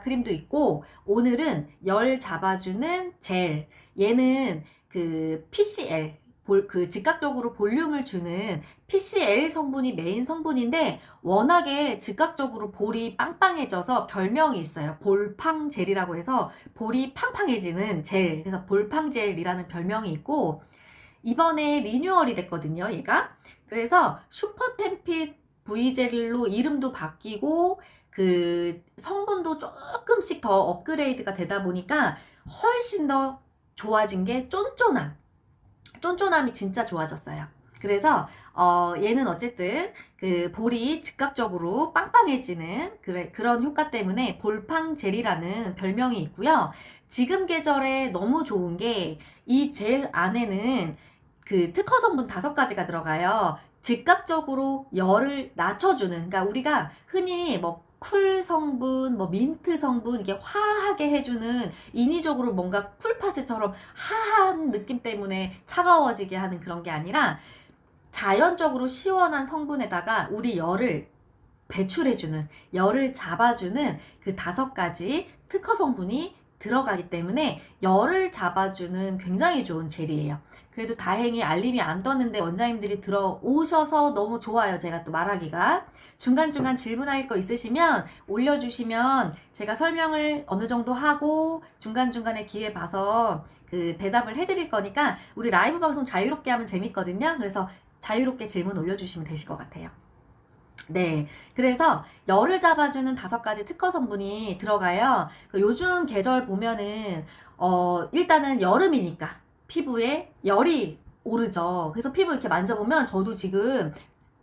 크림도 있고 오늘은 열 잡아주는 젤 얘는 그 PCL 볼, 그 즉각적으로 볼륨을 주는 PCL 성분이 메인 성분인데 워낙에 즉각적으로 볼이 빵빵해져서 별명이 있어요. 볼팡 젤이라고 해서 볼이 팡팡해지는 젤. 그래서 볼팡 젤이라는 별명이 있고 이번에 리뉴얼이 됐거든요, 얘가. 그래서 슈퍼 템핏 V젤로 이름도 바뀌고 그 성분도 조금씩 더 업그레이드가 되다 보니까 훨씬 더 좋아진 게 쫀쫀함. 쫀쫀함이 진짜 좋아졌어요. 그래서 어, 얘는 어쨌든 그 볼이 즉각적으로 빵빵해지는 그래, 그런 효과 때문에 볼팡 젤이라는 별명이 있고요. 지금 계절에 너무 좋은 게 이 젤 안에는 그 특허 성분 다섯 가지가 들어가요. 즉각적으로 열을 낮춰주는, 그러니까 우리가 흔히 뭐 쿨 성분, 뭐 민트 성분, 이게 화하게 해주는 인위적으로 뭔가 쿨파스처럼 하한 느낌 때문에 차가워지게 하는 그런 게 아니라 자연적으로 시원한 성분에다가 우리 열을 배출해주는, 열을 잡아주는 그 다섯 가지 특허 성분이 들어가기 때문에 열을 잡아주는 굉장히 좋은 젤이에요. 그래도 다행히 알림이 안 떴는데 원장님들이 들어오셔서 너무 좋아요. 제가 또 말하기가. 중간중간 질문할 거 있으시면 올려주시면 제가 설명을 어느 정도 하고 중간중간에 기회 봐서 그 대답을 해드릴 거니까 우리 라이브 방송 자유롭게 하면 재밌거든요. 그래서 자유롭게 질문 올려주시면 되실 것 같아요. 네. 그래서 열을 잡아주는 다섯 가지 특허 성분이 들어가요. 그 요즘 계절 보면은, 어, 일단은 여름이니까 피부에 열이 오르죠. 그래서 피부 이렇게 만져보면 저도 지금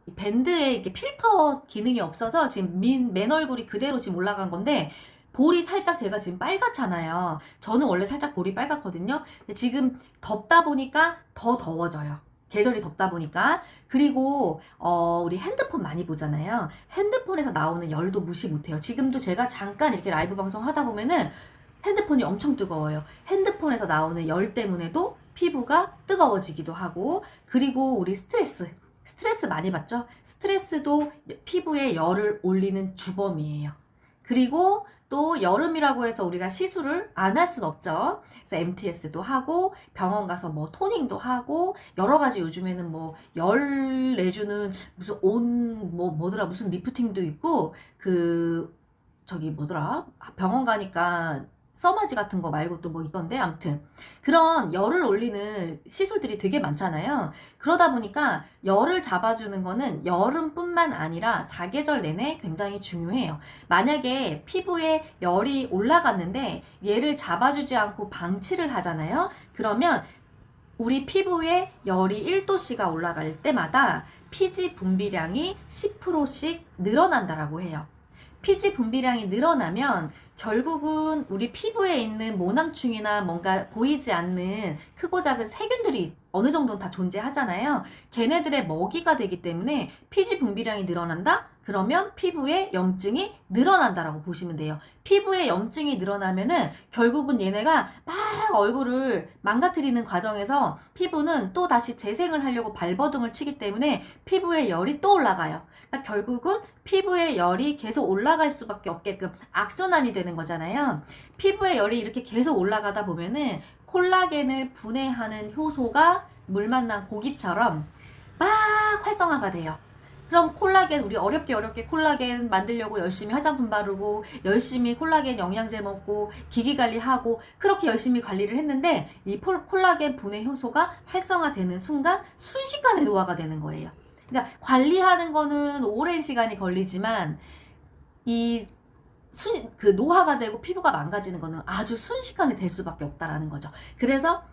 이 밴드에 이렇게 필터 기능이 없어서 지금 민, 맨 얼굴이 그대로 지금 올라간 건데, 볼이 살짝 제가 지금 빨갛잖아요. 저는 원래 살짝 볼이 빨갛거든요. 근데 지금 덥다 보니까 더 더워져요. 계절이 덥다 보니까. 그리고, 어, 우리 핸드폰 많이 보잖아요. 핸드폰에서 나오는 열도 무시 못해요. 지금도 제가 잠깐 이렇게 라이브 방송 하다 보면은 핸드폰이 엄청 뜨거워요. 핸드폰에서 나오는 열 때문에도 피부가 뜨거워지기도 하고, 그리고 우리 스트레스. 스트레스 많이 받죠? 스트레스도 피부에 열을 올리는 주범이에요. 그리고 또 여름이라고 해서 우리가 시술을 안 할 순 없죠. 그래서 MTS도 하고 병원 가서 뭐 토닝도 하고 여러 가지 요즘에는 뭐 열 내주는 무슨 온 뭐 뭐더라 무슨 리프팅도 있고 그 저기 뭐더라 병원 가니까 써마지 같은 거 말고 또 뭐 있던데 아무튼 그런 열을 올리는 시술들이 되게 많잖아요. 그러다 보니까 열을 잡아주는 거는 여름뿐만 아니라 사계절 내내 굉장히 중요해요. 만약에 피부에 열이 올라갔는데 얘를 잡아주지 않고 방치를 하잖아요. 그러면 우리 피부에 열이 1도씨가 올라갈 때마다 피지 분비량이 10%씩 늘어난다라고 해요. 피지 분비량이 늘어나면 결국은 우리 피부에 있는 모낭충이나 뭔가 보이지 않는 크고 작은 세균들이 어느 정도는 다 존재하잖아요. 걔네들의 먹이가 되기 때문에 피지 분비량이 늘어난다? 그러면 피부에 염증이 늘어난다라고 보시면 돼요. 피부에 염증이 늘어나면은 결국은 얘네가 막 얼굴을 망가뜨리는 과정에서 피부는 또 다시 재생을 하려고 발버둥을 치기 때문에 피부에 열이 또 올라가요. 그러니까 결국은 피부에 열이 계속 올라갈 수밖에 없게끔 악순환이 되는 거잖아요. 피부에 열이 이렇게 계속 올라가다 보면은 콜라겐을 분해하는 효소가 물 만난 고기처럼 막 활성화가 돼요. 그럼 콜라겐 우리 어렵게 어렵게 콜라겐 만들려고 열심히 화장품 바르고 열심히 콜라겐 영양제 먹고 기기 관리하고 그렇게 열심히 관리를 했는데 이 폴- 콜라겐 분해 효소가 활성화되는 순간 순식간에 노화가 되는 거예요. 그러니까 관리하는 거는 오랜 시간이 걸리지만 이 순, 그 노화가 되고 피부가 망가지는 거는 아주 순식간에 될 수밖에 없다라는 거죠. 그래서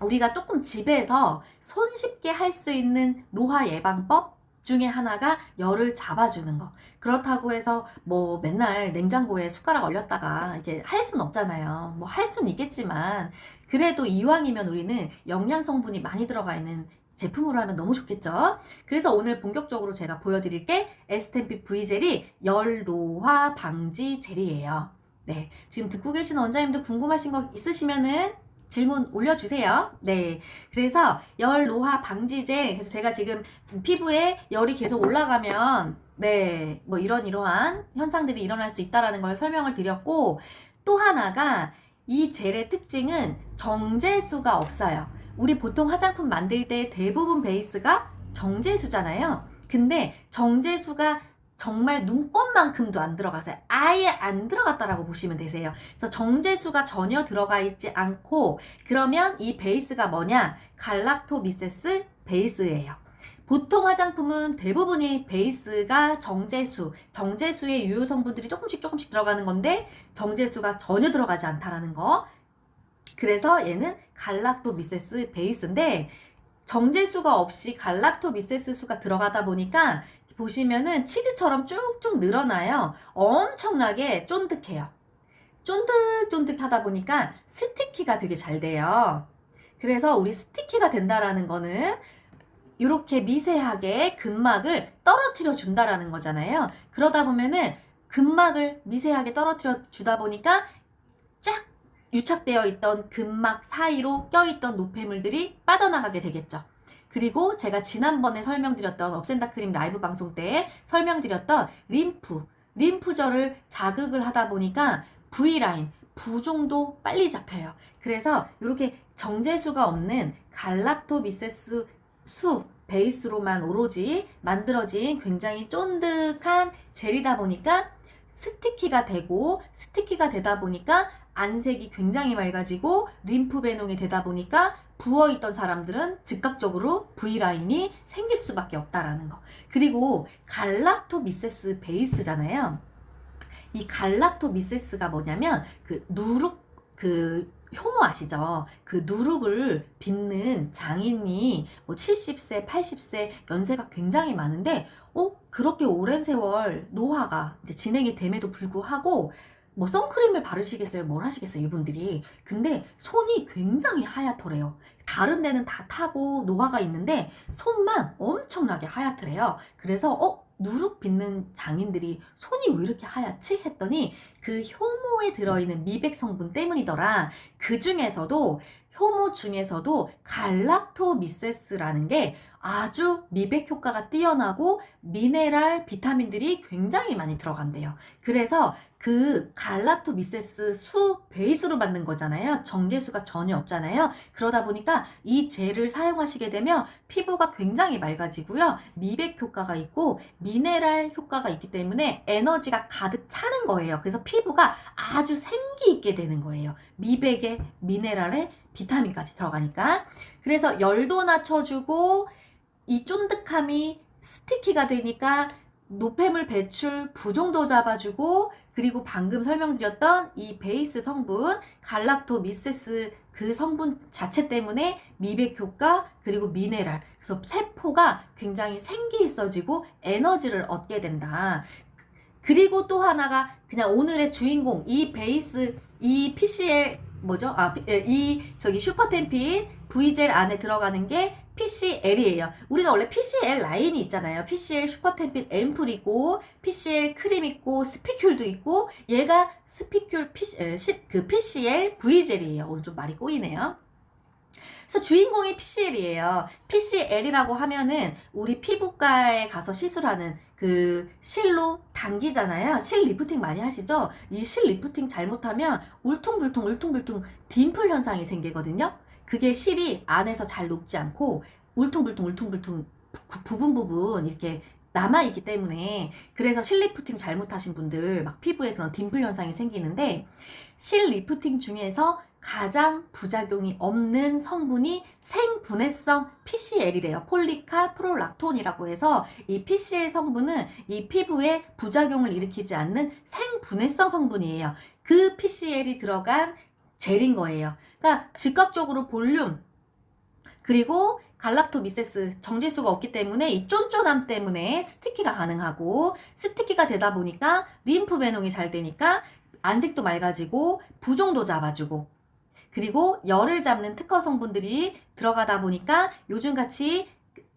우리가 조금 집에서 손쉽게 할 수 있는 노화 예방법 중에 하나가 열을 잡아주는 거. 그렇다고 해서 뭐 맨날 냉장고에 숟가락 얼렸다가 이렇게 할 수는 없잖아요. 뭐 할 수는 있겠지만 그래도 이왕이면 우리는 영양 성분이 많이 들어가 있는 제품으로 하면 너무 좋겠죠? 그래서 오늘 본격적으로 제가 보여드릴 게 에스템피 V젤이 열 노화 방지 젤이에요. 네. 지금 듣고 계시는 원장님들 궁금하신 거 있으시면은 질문 올려주세요. 네. 그래서 열 노화 방지제. 그래서 제가 지금 피부에 열이 계속 올라가면, 네, 뭐 이런 이러한 현상들이 일어날 수 있다라는 걸 설명을 드렸고, 또 하나가 이 젤의 특징은 정제수가 없어요. 우리 보통 화장품 만들 때 대부분 베이스가 정제수잖아요. 근데 정제수가 정말 눈곱만큼도 안 들어가서요. 아예 안 들어갔다라고 보시면 되세요. 그래서 정제수가 전혀 들어가 있지 않고 그러면 이 베이스가 뭐냐? 갈락토미세스 베이스예요. 보통 화장품은 대부분이 베이스가 정제수, 정제수의 유효 성분들이 조금씩 조금씩 들어가는 건데 정제수가 전혀 들어가지 않다라는 거. 그래서 얘는 갈락토미세스 베이스인데 정제수가 없이 갈락토미세스 수가 들어가다 보니까 보시면은 치즈처럼 쭉쭉 늘어나요. 엄청나게 쫀득해요. 쫀득쫀득하다 보니까 스티키가 되게 잘 돼요. 그래서 우리 스티키가 된다라는 거는 이렇게 미세하게 근막을 떨어뜨려 준다라는 거잖아요. 그러다 보면은 근막을 미세하게 떨어뜨려 주다 보니까 쫙 유착되어 있던 근막 사이로 껴있던 노폐물들이 빠져나가게 되겠죠. 그리고 제가 지난번에 설명드렸던 업센다 크림 라이브 방송 때 설명드렸던 림프, 림프절을 자극을 하다 보니까 V라인, 부종도 빨리 잡혀요. 그래서 이렇게 정제수가 없는 갈락토미세스 수 베이스로만 오로지 만들어진 굉장히 쫀득한 젤이다 보니까 스티키가 되고 스티키가 되다 보니까 안색이 굉장히 맑아지고 림프 배농이 되다 보니까 부어 있던 사람들은 즉각적으로 V라인이 생길 수밖에 없다라는 거. 그리고 갈락토미세스 베이스잖아요. 이 갈락토미세스가 뭐냐면 그 누룩 그 효모 아시죠? 그 누룩을 빚는 장인이 뭐 70세, 80세 연세가 굉장히 많은데 어 그렇게 오랜 세월 노화가 이제 진행이 됨에도 불구하고 뭐 선크림을 바르시겠어요? 뭘 하시겠어요? 이분들이. 근데 손이 굉장히 하얗더래요. 다른 데는 다 타고 노화가 있는데 손만 엄청나게 하얗더래요. 그래서 어 누룩 빚는 장인들이 손이 왜 이렇게 하얗지? 했더니 그 효모에 들어있는 미백 성분 때문이더라. 그 중에서도 효모 중에서도 갈락토미세스라는 게 아주 미백 효과가 뛰어나고 미네랄 비타민들이 굉장히 많이 들어간대요. 그래서 그 갈락토미세스 수 베이스로 만든 거잖아요. 정제수가 전혀 없잖아요. 그러다 보니까 이 젤을 사용하시게 되면 피부가 굉장히 맑아지고요. 미백 효과가 있고 미네랄 효과가 있기 때문에 에너지가 가득 차는 거예요. 그래서 피부가 아주 생기 있게 되는 거예요. 미백에 미네랄에 비타민까지 들어가니까. 그래서 열도 낮춰주고 이 쫀득함이 스티키가 되니까 노폐물 배출 부종도 잡아주고 그리고 방금 설명드렸던 이 베이스 성분 갈락토 미세스 그 성분 자체 때문에 미백 효과 그리고 미네랄 그래서 세포가 굉장히 생기 있어지고 에너지를 얻게 된다. 그리고 또 하나가 그냥 오늘의 주인공 이 베이스 이 PCL 뭐죠? 아, 이 저기 슈퍼템핀 V젤 안에 들어가는 게 PCL이에요. 우리가 원래 PCL 라인이 있잖아요. PCL 슈퍼템핀 앰플 있고, PCL 크림 있고, 스피큘도 있고, 얘가 스피큘 PC, 그 PCL V젤이에요. 오늘 좀 말이 꼬이네요. 그래서 주인공이 PCL이에요. PCL이라고 하면은 우리 피부과에 가서 시술하는 그 실로 당기잖아요. 실 리프팅 많이 하시죠? 이 실 리프팅 잘못하면 울퉁불퉁 울퉁불퉁 딤플 현상이 생기거든요. 그게 실이 안에서 잘 녹지 않고 울퉁불퉁 울퉁불퉁 부- 부분 부분 이렇게 남아있기 때문에 그래서 실 리프팅 잘못하신 분들 막 피부에 그런 딤플 현상이 생기는데 실 리프팅 중에서 가장 부작용이 없는 성분이 생분해성 PCL이래요. 폴리카 프롤락톤이라고 해서 이 PCL 성분은 이 피부에 부작용을 일으키지 않는 생분해성 성분이에요. 그 PCL이 들어간 젤인 거예요. 그러니까 즉각적으로 볼륨 그리고 갈락토미세스 정제수가 없기 때문에 이 쫀쫀함 때문에 스티키가 가능하고 스티키가 되다 보니까 림프 배농이 잘 되니까 안색도 맑아지고 부종도 잡아주고 그리고 열을 잡는 특허 성분들이 들어가다 보니까 요즘같이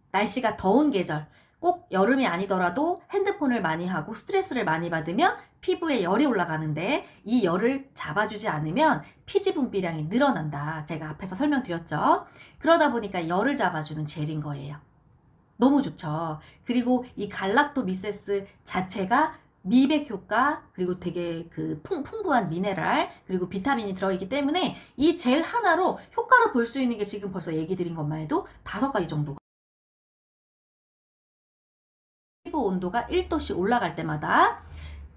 날씨가 더운 계절 꼭 여름이 아니더라도 핸드폰을 많이 하고 스트레스를 많이 받으면 피부에 열이 올라가는데 이 열을 잡아주지 않으면 피지 분비량이 늘어난다. 제가 앞에서 설명드렸죠. 그러다 보니까 열을 잡아주는 젤인 거예요. 너무 좋죠. 그리고 이 갈락토 미세스 자체가 미백 효과 그리고 되게 그 풍, 풍부한 미네랄 그리고 비타민이 들어있기 때문에 이 젤 하나로 효과를 볼 수 있는 게 지금 벌써 얘기 드린 것만 해도 다섯 가지 정도가 피부 온도가 1도씩 올라갈 때마다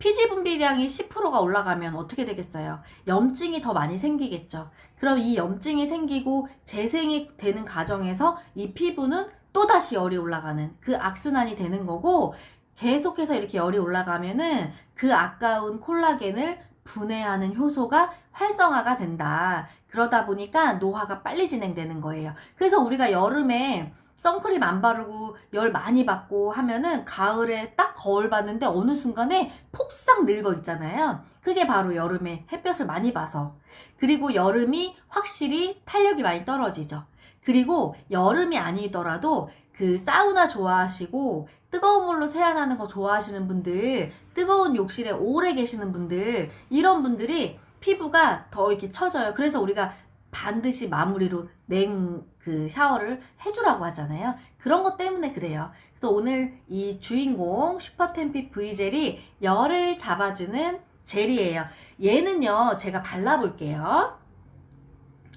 피지 분비량이 10%가 올라가면 어떻게 되겠어요? 염증이 더 많이 생기겠죠. 그럼 이 염증이 생기고 재생이 되는 과정에서 이 피부는 또다시 열이 올라가는 그 악순환이 되는 거고 계속해서 이렇게 열이 올라가면은 그 아까운 콜라겐을 분해하는 효소가 활성화가 된다. 그러다 보니까 노화가 빨리 진행되는 거예요. 그래서 우리가 여름에 선크림 안 바르고 열 많이 받고 하면은 가을에 딱 거울 봤는데 어느 순간에 폭삭 늙어 있잖아요. 그게 바로 여름에 햇볕을 많이 봐서. 그리고 여름이 확실히 탄력이 많이 떨어지죠. 그리고 여름이 아니더라도 그 사우나 좋아하시고 뜨거운 물로 세안하는 거 좋아하시는 분들, 뜨거운 욕실에 오래 계시는 분들, 이런 분들이 피부가 더 이렇게 처져요. 그래서 우리가 반드시 마무리로 냉 그 샤워를 해주라고 하잖아요. 그런 것 때문에 그래요. 그래서 오늘 이 주인공 슈퍼템피 V젤이 열을 잡아주는 젤이에요. 얘는요, 제가 발라볼게요.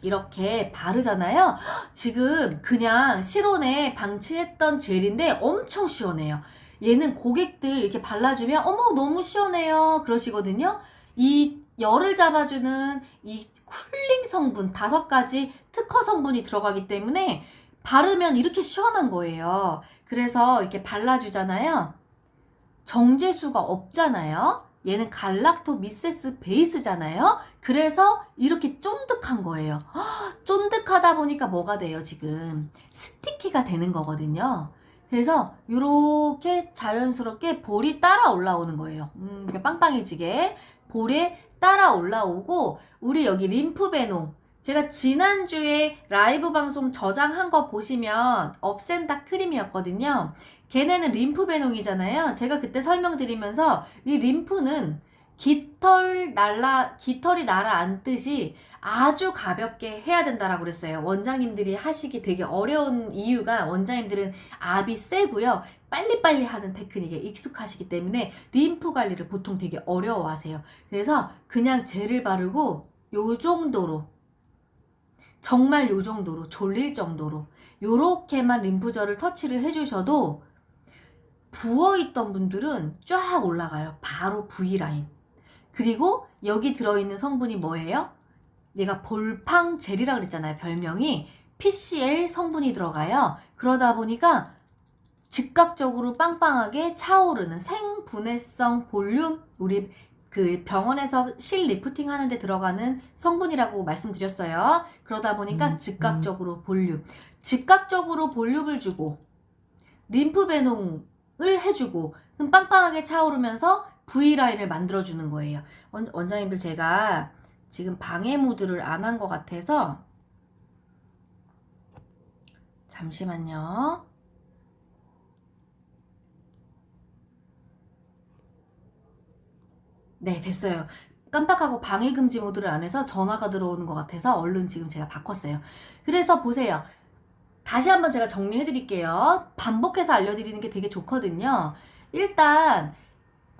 이렇게 바르잖아요. 지금 그냥 실온에 방치했던 젤인데 엄청 시원해요. 얘는 고객들 이렇게 발라주면 어머 너무 시원해요 그러시거든요. 이 열을 잡아주는 이 쿨링 성분 다섯 가지 특허 성분이 들어가기 때문에 바르면 이렇게 시원한 거예요. 그래서 이렇게 발라주잖아요. 정제수가 없잖아요. 얘는 갈락토 미세스 베이스잖아요. 그래서 이렇게 쫀득한 거예요. 헉, 쫀득하다 보니까 뭐가 돼요, 지금? 스티키가 되는 거거든요. 그래서 이렇게 자연스럽게 볼이 따라 올라오는 거예요. 음, 이렇게 빵빵해지게 볼에 따라 올라오고 우리 여기 림프베농 제가 지난주에 라이브 방송 저장한 거 보시면 업센다 크림이었거든요. 걔네는 림프베농이잖아요. 제가 그때 설명드리면서 이 림프는 깃털 날라 깃털이 날아앉듯이 아주 가볍게 해야 된다라고 그랬어요. 원장님들이 하시기 되게 어려운 이유가 원장님들은 압이 세고요. 빨리빨리 하는 테크닉에 익숙하시기 때문에 림프 관리를 보통 되게 어려워하세요. 그래서 그냥 젤을 바르고 요 정도로 정말 요 정도로 졸릴 정도로 요렇게만 림프절을 터치를 해주셔도 부어있던 분들은 쫙 올라가요. 바로 V라인. 그리고 여기 들어있는 성분이 뭐예요? 얘가 볼팡 젤이라 그랬잖아요. 별명이 PCL 성분이 들어가요. 그러다 보니까 즉각적으로 빵빵하게 차오르는 생분해성 볼륨 우리 그 병원에서 실 리프팅 하는데 들어가는 성분이라고 말씀드렸어요. 그러다 보니까 음, 즉각적으로 볼륨, 즉각적으로 볼륨을 주고 림프 배농을 해주고 그럼 빵빵하게 차오르면서 V 라인을 만들어주는 거예요. 원, 원장님들 제가 지금 방해 모드를 안 한 것 같아서 잠시만요. 네, 됐어요. 깜빡하고 방해 금지 모드를 안 해서 전화가 들어오는 것 같아서 얼른 지금 제가 바꿨어요. 그래서 보세요. 다시 한번 제가 정리해 드릴게요. 반복해서 알려드리는 게 되게 좋거든요. 일단,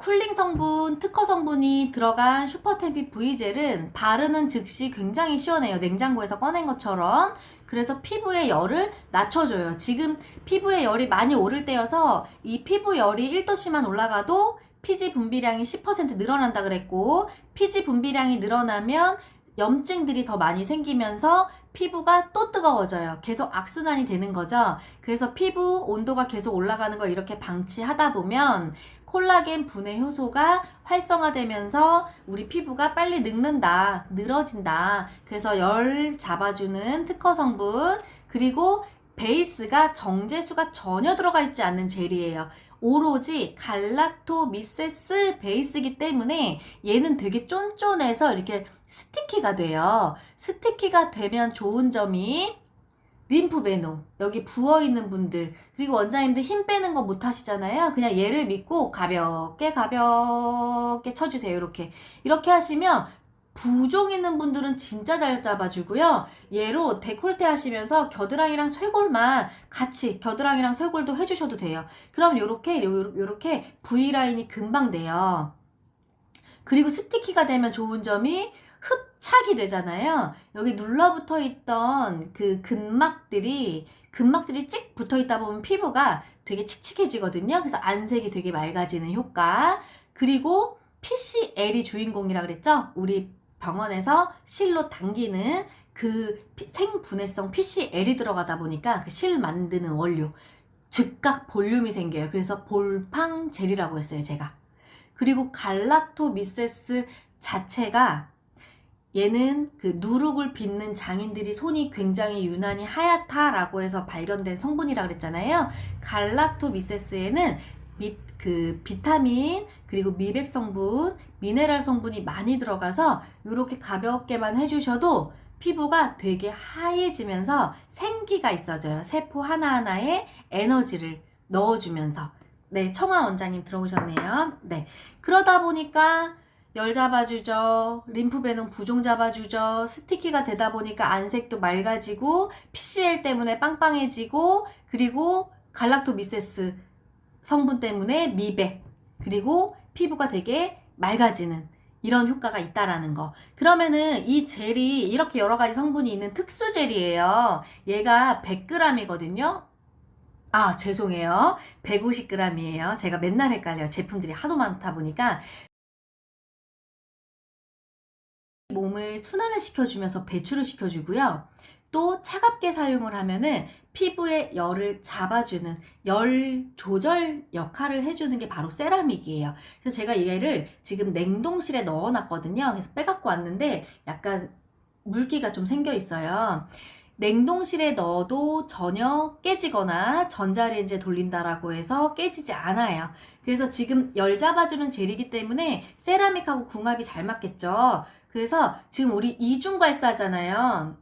쿨링 성분, 특허 성분이 들어간 슈퍼템피 V젤은 바르는 즉시 굉장히 시원해요. 냉장고에서 꺼낸 것처럼. 그래서 피부의 열을 낮춰줘요. 지금 피부의 열이 많이 오를 때여서 이 피부 열이 1도씨만 올라가도 피지 분비량이 10% 늘어난다 그랬고 피지 분비량이 늘어나면 염증들이 더 많이 생기면서 피부가 또 뜨거워져요. 계속 악순환이 되는 거죠. 그래서 피부 온도가 계속 올라가는 걸 이렇게 방치하다 보면 콜라겐 분해 효소가 활성화되면서 우리 피부가 빨리 늙는다, 늘어진다. 그래서 열 잡아주는 특허 성분, 그리고 베이스가 정제수가 전혀 들어가 있지 않는 젤이에요. 오로지 갈락토 미세스 베이스이기 때문에 얘는 되게 쫀쫀해서 이렇게 스티키가 돼요. 스티키가 되면 좋은 점이 림프 배농 여기 부어 있는 분들 그리고 원장님들 힘 빼는 거 못 하시잖아요. 그냥 얘를 믿고 가볍게 가볍게 쳐주세요. 이렇게 이렇게 하시면 부종 있는 분들은 진짜 잘 잡아주고요. 얘로 데콜테 하시면서 겨드랑이랑 쇄골만 같이 겨드랑이랑 쇄골도 해주셔도 돼요. 그럼 요렇게 요- 요렇게 V라인이 금방 돼요. 그리고 스티키가 되면 좋은 점이 흡착이 되잖아요. 여기 눌러붙어 있던 그 근막들이 근막들이 찍 붙어 있다 보면 피부가 되게 칙칙해지거든요. 그래서 안색이 되게 맑아지는 효과. 그리고 PCL이 주인공이라 그랬죠? 우리 병원에서 실로 당기는 그 피- 생분해성 PCL이 들어가다 보니까 그 실 만드는 원료 즉각 볼륨이 생겨요. 그래서 볼팡 젤이라고 했어요, 제가. 그리고 갈락토 미세스 자체가 얘는 그 누룩을 빚는 장인들이 손이 굉장히 유난히 하얗다라고 해서 발견된 성분이라 그랬잖아요. 갈락토미세스에는 미, 그 비타민 그리고 미백 성분, 미네랄 성분이 많이 들어가서 이렇게 가볍게만 해주셔도 피부가 되게 하얘지면서 생기가 있어져요. 세포 하나하나에 에너지를 넣어주면서. 네, 청아 원장님 들어오셨네요. 네. 그러다 보니까 열 잡아주죠. 림프 배농 부종 잡아주죠. 스티키가 되다 보니까 안색도 맑아지고 PCL 때문에 빵빵해지고 그리고 갈락토미세스 성분 때문에 미백 그리고 피부가 되게 맑아지는 이런 효과가 있다라는 거. 그러면은 이 젤이 이렇게 여러 가지 성분이 있는 특수 젤이에요. 얘가 100g이거든요. 아, 죄송해요. 150g이에요. 제가 맨날 헷갈려요. 제품들이 하도 많다 보니까 몸을 순환을 시켜주면서 배출을 시켜주고요. 또 차갑게 사용을 하면은 피부의 열을 잡아주는 열 조절 역할을 해주는 게 바로 세라믹이에요. 그래서 제가 얘를 지금 냉동실에 넣어놨거든요. 그래서 빼갖고 왔는데 약간 물기가 좀 생겨 있어요. 냉동실에 넣어도 전혀 깨지거나 전자레인지에 돌린다라고 해서 깨지지 않아요. 그래서 지금 열 잡아주는 젤이기 때문에 세라믹하고 궁합이 잘 맞겠죠. 그래서 지금 우리 이중 발사잖아요.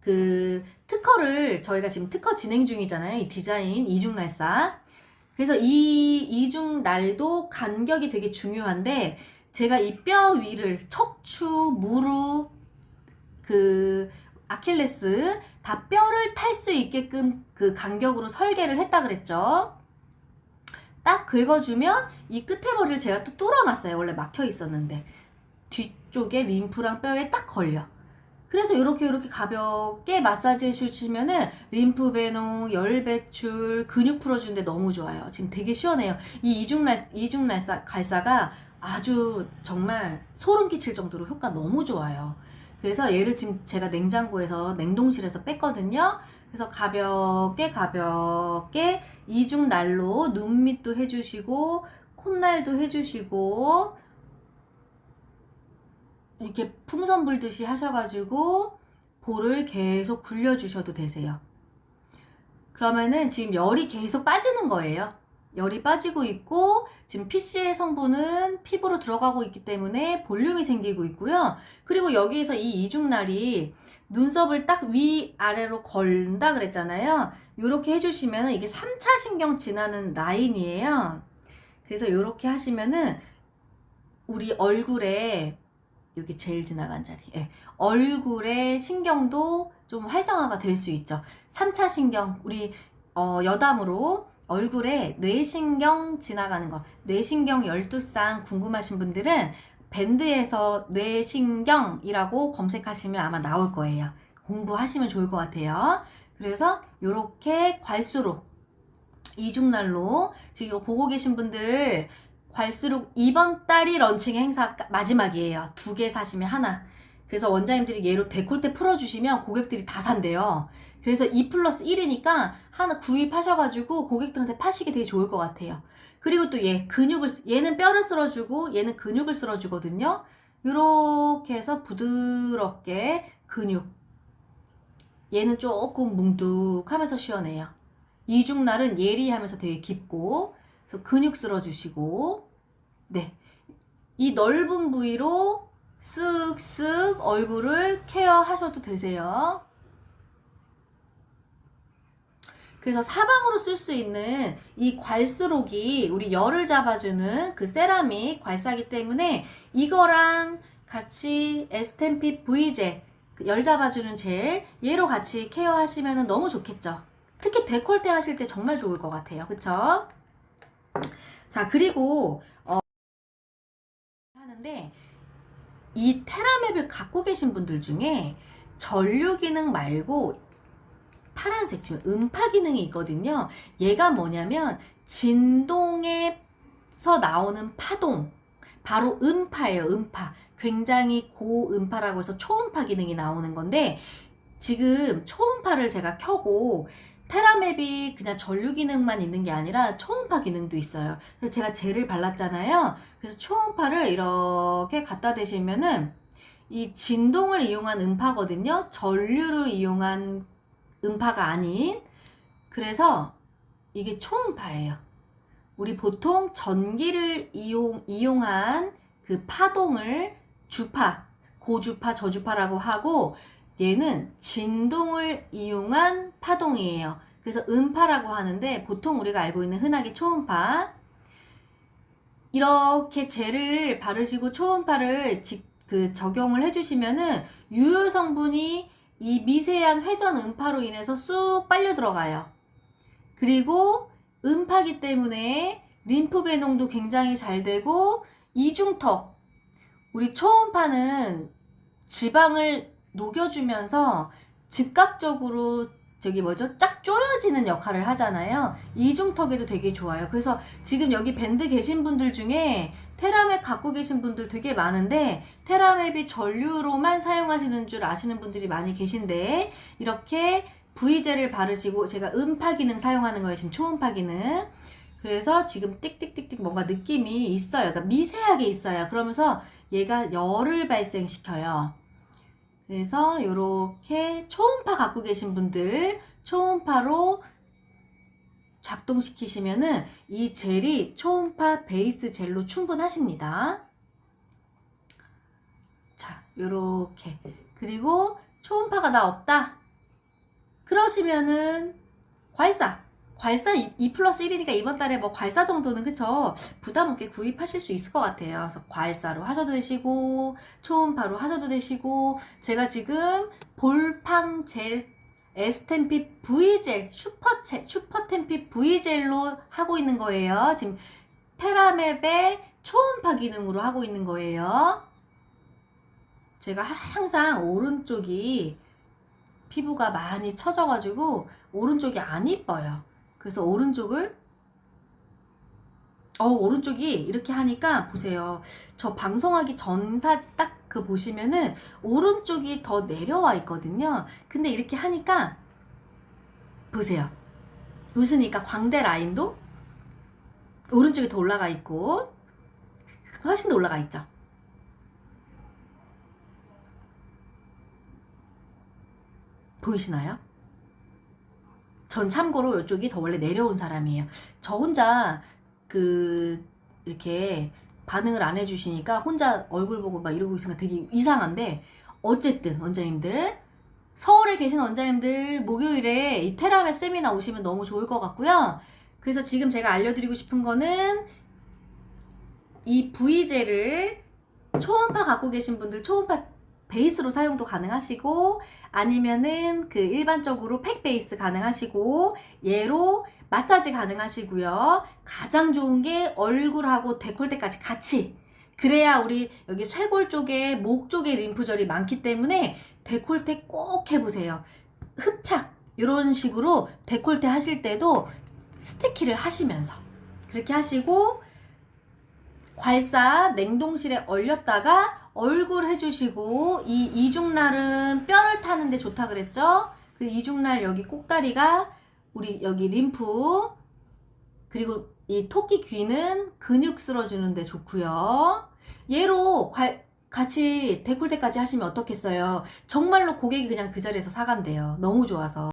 그 특허를 저희가 지금 특허 진행 중이잖아요. 이 디자인 이중 날사. 그래서 이 이중 날도 간격이 되게 중요한데 제가 이 뼈 위를 척추, 무릎, 그 아킬레스 다 뼈를 탈 수 있게끔 그 간격으로 설계를 했다 그랬죠. 딱 긁어주면 이 끝에 머리를 제가 또 뚫어놨어요. 원래 막혀 있었는데 뒤쪽에 림프랑 뼈에 딱 걸려. 그래서 이렇게 이렇게 가볍게 마사지 해주시면은 림프 배농, 열 배출, 근육 풀어주는데 너무 좋아요. 지금 되게 시원해요. 이 이중 날 이중 날사 갈사가 아주 정말 소름 끼칠 정도로 효과 너무 좋아요. 그래서 얘를 지금 제가 냉장고에서 냉동실에서 뺐거든요. 그래서 가볍게 가볍게 이중 날로 눈 밑도 해주시고 콧날도 해주시고 이렇게 풍선 불듯이 하셔가지고 볼을 계속 굴려주셔도 되세요. 그러면은 지금 열이 계속 빠지는 거예요. 열이 빠지고 있고 지금 PC의 성분은 피부로 들어가고 있기 때문에 볼륨이 생기고 있고요. 그리고 여기에서 이 이중날이 눈썹을 딱 위아래로 걸다 그랬잖아요. 이렇게 해주시면 이게 3차 신경 지나는 라인이에요. 그래서 이렇게 하시면은 우리 얼굴에 여기 제일 지나간 자리. 예. 얼굴의 신경도 좀 활성화가 될 수 있죠. 3차 신경, 우리 어, 여담으로 얼굴에 뇌신경 지나가는 거, 뇌신경 12쌍 궁금하신 분들은 밴드에서 뇌신경이라고 검색하시면 아마 나올 거예요. 공부하시면 좋을 것 같아요. 그래서 이렇게 괄수로 이중날로 지금 보고 계신 분들 갈수록 이번 달이 런칭 행사 마지막이에요. 두 개 사시면 하나. 그래서 원장님들이 얘로 데콜테 풀어주시면 고객들이 다 산대요. 그래서 2 플러스 1이니까 하나 구입하셔가지고 고객들한테 파시기 되게 좋을 것 같아요. 그리고 또 얘 근육을 얘는 뼈를 쓸어주고 얘는 근육을 쓸어주거든요. 이렇게 해서 부드럽게 근육. 얘는 조금 뭉툭하면서 시원해요. 이중날은 예리하면서 되게 깊고 그래서 근육 쓸어주시고 네. 이 넓은 부위로 쓱쓱 얼굴을 케어하셔도 되세요. 그래서 사방으로 쓸 수 있는 이 괄수록이 우리 열을 잡아주는 그 세라믹 괄사기 때문에 이거랑 같이 에스템피 V젤 그열 잡아주는 젤 얘로 같이 케어하시면 너무 좋겠죠. 특히 데콜테 하실 때 정말 좋을 것 같아요. 그쵸? 자 그리고 어, 하는데 이 테라맵을 갖고 계신 분들 중에 전류 기능 말고 파란색 지금 음파 기능이 있거든요. 얘가 뭐냐면 진동에서 나오는 파동 바로 음파예요. 음파 굉장히 고음파라고 해서 초음파 기능이 나오는 건데 지금 초음파를 제가 켜고 테라맵이 그냥 전류 기능만 있는 게 아니라 초음파 기능도 있어요. 그래서 제가 젤을 발랐잖아요. 그래서 초음파를 이렇게 갖다 대시면은 이 진동을 이용한 음파거든요. 전류를 이용한 음파가 아닌. 그래서 이게 초음파예요. 우리 보통 전기를 이용, 이용한 그 파동을 주파, 고주파, 저주파라고 하고 얘는 진동을 이용한 파동이에요. 그래서 음파라고 하는데 보통 우리가 알고 있는 흔하게 초음파. 이렇게 젤을 바르시고 초음파를 직- 그 적용을 해주시면은 유효 성분이 이 미세한 회전 음파로 인해서 쑥 빨려 들어가요. 그리고 음파기 때문에 림프 배농도 굉장히 잘 되고 이중턱 우리 초음파는 지방을 녹여주면서 즉각적으로 저기 뭐죠? 쫙 조여지는 역할을 하잖아요. 이중턱에도 되게 좋아요. 그래서 지금 여기 밴드 계신 분들 중에 테라맵 갖고 계신 분들 되게 많은데 테라맵이 전류로만 사용하시는 줄 아시는 분들이 많이 계신데 이렇게 V젤을 바르시고 제가 음파 기능 사용하는 거예요 지금 초음파 기능. 그래서 지금 띡띡띡띡 뭔가 느낌이 있어요. 그러니까 미세하게 있어요. 그러면서 얘가 열을 발생시켜요 그래서 이렇게 초음파 갖고 계신 분들 초음파로 작동시키시면은 이 젤이 초음파 베이스 젤로 충분하십니다. 자, 요렇게. 그리고 초음파가 나 없다. 그러시면은 괄사. 괄사 2 플러스 1이니까 이번 달에 뭐 괄사 정도는 그쵸? 부담 없게 구입하실 수 있을 것 같아요. 그래서 괄사로 하셔도 되시고, 초음파로 하셔도 되시고, 제가 지금 볼팡 젤 에스템피 V젤 슈퍼체 슈퍼템피 V젤로 하고 있는 거예요. 지금 테라맵의 초음파 기능으로 하고 있는 거예요. 제가 항상 오른쪽이 피부가 많이 처져가지고 오른쪽이 안 이뻐요. 그래서 오른쪽을 어 오른쪽이 이렇게 하니까 보세요. 저 방송하기 전사 딱 그 보시면은 오른쪽이 더 내려와 있거든요. 근데 이렇게 하니까 보세요. 웃으니까 광대 라인도 오른쪽이 더 올라가 있고 훨씬 더 올라가 있죠. 보이시나요? 전 참고로 이쪽이 더 원래 내려온 사람이에요. 저 혼자 그 이렇게 반응을 안 해주시니까 혼자 얼굴 보고 막 이러고 있으니까 되게 이상한데 어쨌든 원장님들 서울에 계신 원장님들 목요일에 이 테라맵 세미나 오시면 너무 좋을 것 같고요. 그래서 지금 제가 알려드리고 싶은 거는 이 V젤을 초음파 갖고 계신 분들 초음파 베이스로 사용도 가능하시고 아니면은 그 일반적으로 팩 베이스 가능하시고 얘로 마사지 가능하시고요. 가장 좋은 게 얼굴하고 데콜테까지 같이 그래야 우리 여기 쇄골 쪽에 목 쪽에 림프절이 많기 때문에 데콜테 꼭 해보세요. 흡착 이런 식으로 데콜테 하실 때도 스티키를 하시면서 그렇게 하시고 괄사 냉동실에 얼렸다가 얼굴 해주시고 이 이중날은 뼈를 타는데 좋다 그랬죠? 그 이중날 여기 꼭다리가 우리 여기 림프 그리고 이 토끼 귀는 근육 쓸어주는데 좋고요. 얘로 괄- 같이 데콜테까지 하시면 어떻겠어요? 정말로 고객이 그냥 그 자리에서 사간대요. 너무 좋아서.